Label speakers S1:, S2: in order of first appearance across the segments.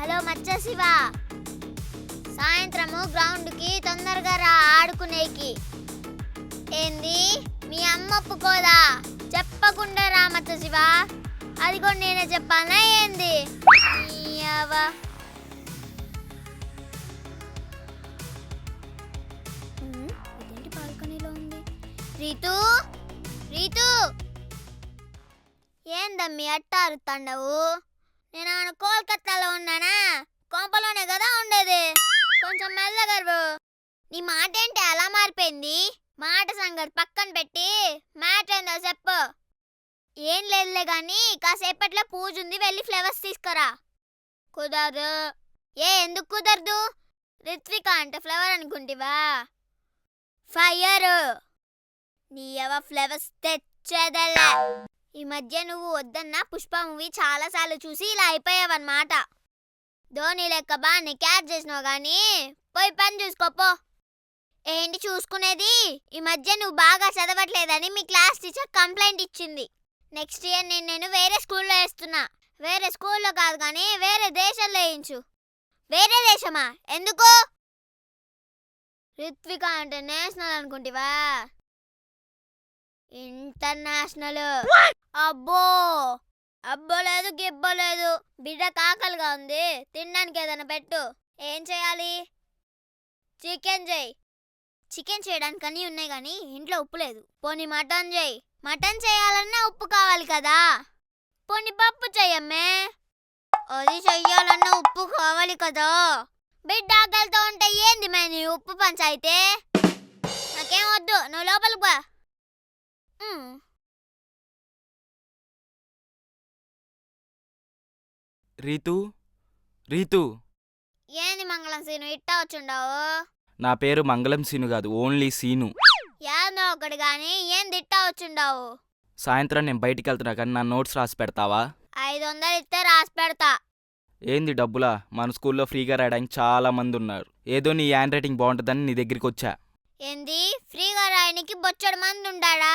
S1: Hello మచ్చ శివ. సాయంత్రము గ్రౌండ్కి తొందరగా రా ఆడుకునేకి. ఏంది? మీ అమ్మ ఒప్పుకోదా? చెప్పకుండా రా శివ అది కూడా నేనే చెప్పాలా ఏంది? రీతు రీతు. ఏందమ్మి అట్ట తండవు నేను ఆడ కోల్కత్తాలో ఉన్నానా? కొంపలోనే కదా ఉండేది. కొంచెం మెల్లగరు నీ మాట ఏంటి అలా మారిపోయింది? మాట సంగతి పక్కన పెట్టి మాట ఏందో చెప్పు. ఏం లేదులే గాని కాసేపట్లో పూజ ఉంది వెళ్ళి ఫ్లవర్స్ తీసుకురా. కుదరదు. ఏ ఎందుకు కుదరదు? రిత్విక అంటే ఫ్లవర్ అనుకుంటివా? ఫైర్! నీ ఎవ ఫ్లవర్స్ తెచ్చేదలే. ఈ మధ్య నువ్వు వద్దన్న పుష్ప మూవీ చాలాసార్లు చూసి ఇలా అయిపోయావన్నమాట. ధోని లెక్క బాగా క్యాచ్ చేసినావు కానీ పోయి పని చూసుకోపో ఏంటి చూసుకునేది? ఈ మధ్య నువ్వు బాగా చదవట్లేదని మీ క్లాస్ టీచర్ కంప్లైంట్ ఇచ్చింది. నెక్స్ట్ ఇయర్ నేను నేను వేరే స్కూల్లో వేస్తున్నా. వేరే స్కూల్లో కాదు కానీ వేరే దేశంలో వేయించు. వేరే దేశమా? ఎందుకు? రిత్విక అంటే నేషనల్ అనుకుంటివా? ఇంటర్నేషనల్. అబ్బో! అబ్బో లేదు గిబ్బో లేదు. బిడ్డ కాకలుగా ఉంది. తినడానికి ఏదైనా పెట్టు. ఏం చేయాలి? చికెన్ చేయి. చికెన్ చేయడానికి అన్నీ ఉన్నాయి కానీ ఇంట్లో ఉప్పు లేదు. పోనీ మటన్ చేయి. మటన్ చేయాలన్నా ఉప్పు కావాలి కదా. పోనీ పప్పు చెయ్యమ్మే. అది చెయ్యాలన్నా ఉప్పు కావాలి కదా. బిడ్డ ఆకలితో ఉంటే ఏంది మే నీ ఉప్పు పంచాయితే? నాకేం వద్దు నువ్వు లోపలికి పో.
S2: రీతు రీతు.
S1: ఏంది మంగళం సీను ఇట్టా వచ్చుండావు?
S2: నా పేరు మంగళం సీను కాదు ఓన్లీ సీను.
S1: ఏందో ఒకటి గాని ఏం తిట్టా వచ్చుండావు.
S2: సాయంత్రం నేను బయటికి వెళ్తున్నా కానీ నా నోట్స్ రాసి పెడతావా?
S1: ఐదు వందలు ఇస్తే రాసి పెడతా.
S2: ఏంది డబ్బులా? మన స్కూల్లో ఫ్రీగా రాయడానికి చాలా మంది ఉన్నారు. ఏదో నీ హ్యాండ్ రైటింగ్ బాగుంటుందని నీ దగ్గరికి వచ్చా.
S1: ఏంది? ఫ్రీగా రాయనికి బొచ్చడు మంది ఉండాడా?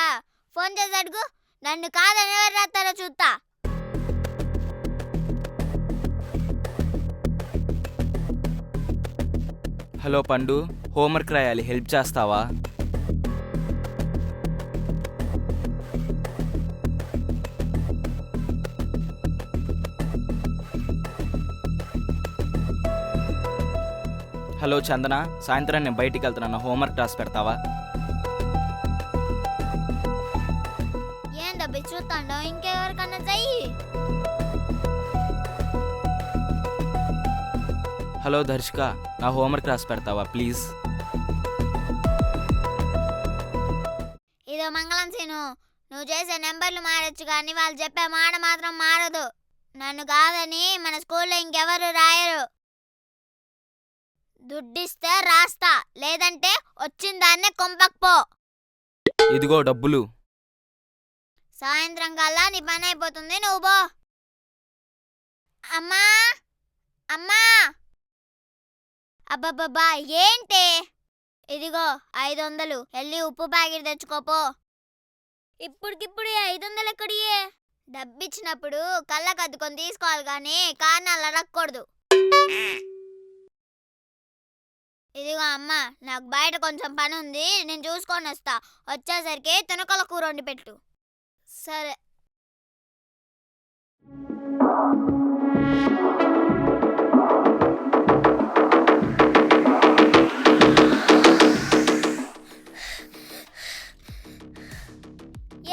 S1: ఫోన్ చేసి అడుగు నన్ను కాదని ఎవరు రాస్తారో చూస్తా
S2: హలో పండు హోంవర్క్ రాయాలి. హెల్ప్ చేస్తావా? హలో చందన సాయంత్రం నేను బయటికి వెళ్తున్నా. నా హోంవర్క్ రాసి పెడతావా?
S1: ఏం డబ్బి చూస్తాండో ఇంకెవరికన్నా చెయ్యి.
S2: హలో దర్శిక నా హోంవర్క్ రాసి పెడతావా ప్లీజ్?
S1: ఇదో మంగళం సీను నువ్వు చేసే నెంబర్లు మారచ్చు కానీ వాళ్ళు చెప్పే మాట మాత్రం మారదు. నన్ను కాదని మన స్కూల్లో ఇంకెవరు రాయరు. దుడ్డిస్తే రాస్తా లేదంటే వచ్చిన దాన్నే కొంపకపో.
S2: ఇదిగో డబ్బులు.
S1: సాయంత్రం కల్లా నీ పని అయిపోతుంది నువ్వు పో. అమ్మా అమ్మా. అబ్బబ్బబ్బా ఏంటి? ఇదిగో ఐదు వందలు వెళ్ళి ఉప్పు ప్యాకెట్ తెచ్చుకోపో ఇప్పుడికిప్పుడు ఐదు వందలు ఎక్కడియే? డబ్బిచ్చినప్పుడు కళ్ళకు అద్దుకొని తీసుకోవాలి కానీ కారణాలు అడగకూడదు. ఇదిగో అమ్మ నాకు బయట కొంచెం పని ఉంది నేను చూసుకొని వస్తా. వచ్చేసరికి తునకల కూర వండి పెట్టు. సరే.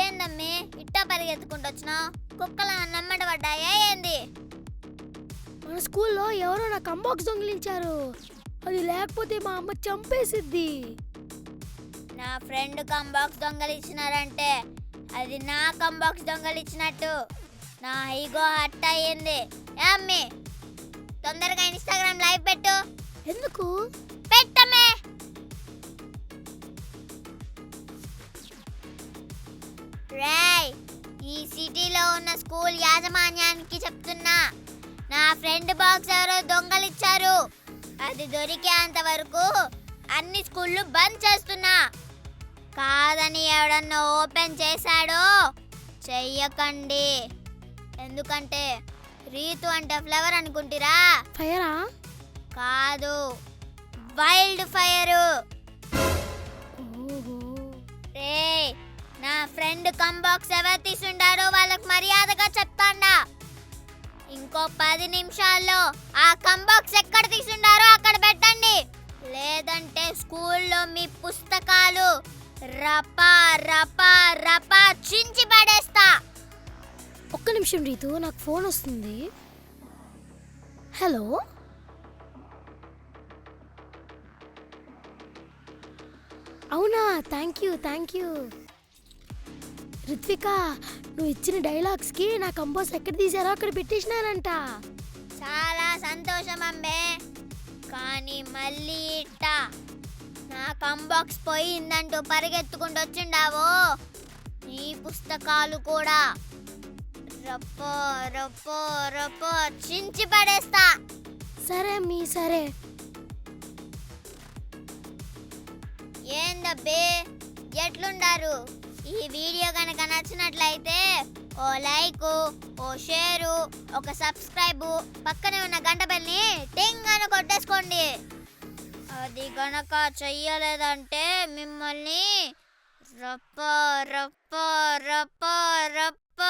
S1: ఏందమ్మి ఇట్టా పరిగెత్తుకుంటూ వచ్చినావు? కుక్కలు నమ్మట పడ్డాయా ఏంది?
S3: మన స్కూల్లో ఎవరో నాకు అంబాక్స్ దొంగిలించారు. అది లేకపోతే మా అమ్మ చంపేసిద్ది.
S1: నా ఫ్రెండ్ కంబాక్స్ దొంగలిచ్చినారంటే అది నా కంబాక్స్ దొంగలిచ్చినట్టు. నా ఈగో హట్ అయ్యింది. అమ్మి తొందరగా ఇన్స్టాగ్రామ్ లైవ్ పెట్టు.
S3: ఎందుకు?
S1: పెట్టమే. రాయ్ ఈ సిటీలో ఉన్న స్కూల్ యాజమాన్యానికి చెప్తున్నా. నా ఫ్రెండ్ బాక్స్ ఎవరో దొంగలిచ్చారు. అది దొరికేంత వరకు అన్ని స్కూళ్ళు బంద్ చేస్తున్నా. కాదని ఎవడన్నా ఓపెన్ చేశాడో చెయ్యకండి. ఎందుకంటే రీతు అంటే ఫ్లవర్ అనుకుంటారా?
S3: ఫైరా?
S1: కాదు వైల్డ్ ఫైరు. రే నా ఫ్రెండ్ కంబాక్స్ ఎవరు తీసుండారో వాళ్ళకి మర్యాదగా చెప్తాండా. ఇంకో పది నిమిషాల్లో ఆ కంబాక్స్ ఎక్కడ తీసుండారో మీ పుస్తకాలు. రపా రపా రపా చించి పడేస్తా.
S3: ఒక్క నిమిషం రీతు నాకు ఫోన్ వస్తుంది. హలో? అవునా? Thank you thank you. Ritvika నువ్వు ఇచ్చిన డైలాగ్స్కి నా కంపోజ్ ఎక్కడ తీసారో అక్కడ పెట్టేసినానంట
S1: చాలా సంతోషం అంబే. కానీ మళ్ళీ ఇట్ట. నా కంబాక్స్ పోయిందంటూ పరిగెత్తుకుంటూ వచ్చిండావో? నీ పుస్తకాలు కూడా. రప్పో రప్పో రప్పో చించి పడేస్తా.
S3: సరే మీ సరే.
S1: ఏందబ్బే ఎట్లుండారు? ఈ వీడియో కనుక నచ్చినట్లయితే ఓ లైక్ ఓ షేరు ఒక సబ్స్క్రైబ్ పక్కనే ఉన్న గంట బెల్ని అది గనక చెయ్యలేదంటే మిమ్మల్ని రప్ప రప్ప రప్ప రప్ప